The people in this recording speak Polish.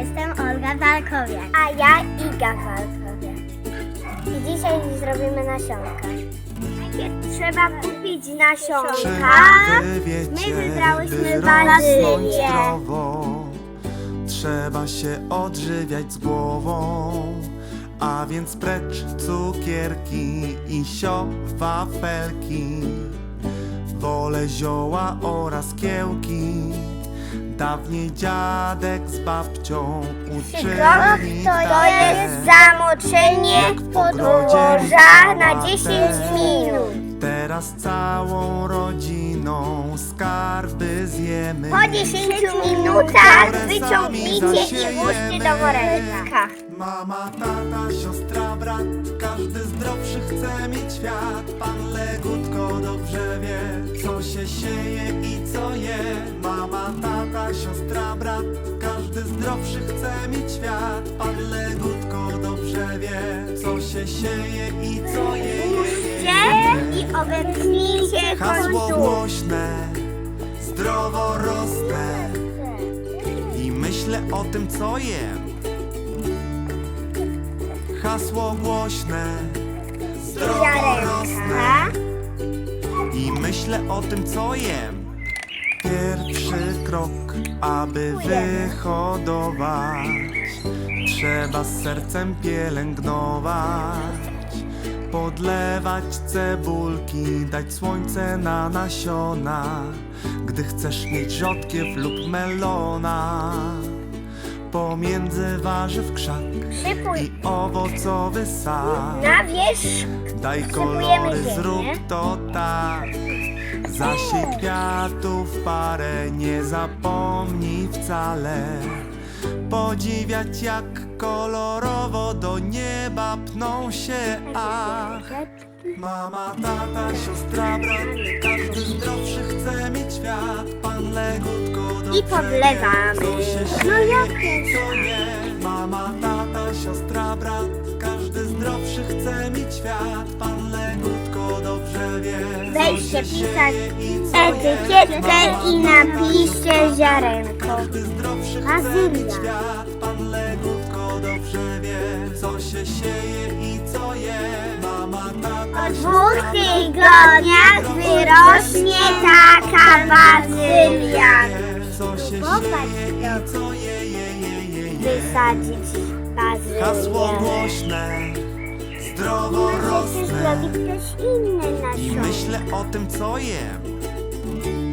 jestem Olga Walkowiak. A ja Iga Walkowie. I dzisiaj zrobimy nasionka. Najpierw trzeba kupić nasionka. My wybrałyśmy bazylię. Trzeba się odżywiać z głową, a więc precz cukierki i sio wafelki. Wolę zioła oraz kiełki. Dawniej dziadek z babcią uczyli to jest zamoczenie podłoża na 10 minut. Teraz całą rodziną skarby zjemy. Po 10 minutach wyciągnijcie i włóżcie do woreczka. Mama, tata, siostra, brat, każdy zdrowszy chce mieć świat. Pan Legutko dobrze wie, co się sieje i co je. Mama, tata, siostra, brat, każdy zdrowszy chce mieć świat. Pan Legutko dobrze wie, co się sieje i co je. Obetnijcie Hasło głośne, zdrowo rosnę i myślę o tym, co jem. Hasło głośne, zdrowo rosnę Ziarenka. i myślę o tym, co jem. Pierwszy krok, aby wyhodować, trzeba z sercem pielęgnować. Podlewać cebulki, dać słońce na nasiona, gdy chcesz mieć rzodkiew lub melona. Pomiędzy warzyw krzak i owocowy sad. na wierzch Daj kolory, ziemię. zrób to tak. Zasiej kwiatów parę, nie zapomnij wcale. Podziwiać jak kolorowo do nieba pną się, ach. Mama, tata, siostra, brat, każdy zdrowszy chce mieć świat. Pan Legutko dobrze I podlewamy. No co nie. Mama, tata, siostra, brat, każdy zdrowszy chce mieć świat. Pan Legutko co Weźcie się pisać sieje i co je. etykietkę i napiszcie ziarenko. Bazylia. Pan Legutko dobrze wie, co się sieje i co je. Mama, tata, Po dwóch tygodniach wyrośnie taka bazylia. Co się Popatrz, co je, je, je, je. Wysadzić Hasło bazylię. głośne, Możecie rosnę zrobić też inne i myślę o tym, co jem.